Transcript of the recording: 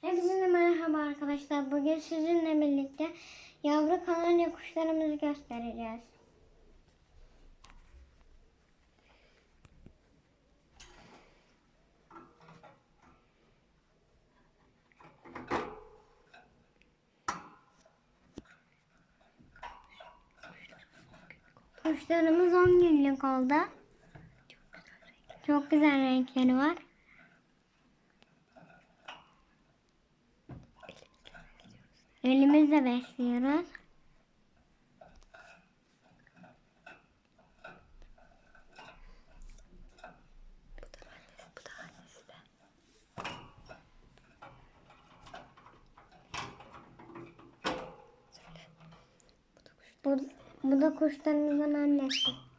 Hepinize merhaba arkadaşlar. Bugün sizinle birlikte yavru kanarya kuşlarımızı göstereceğiz. Kuşlarımız 10 günlük oldu. Çok güzel renkleri var. Elimizle besliyoruz. Bu bu da kuşlarımızın annesi.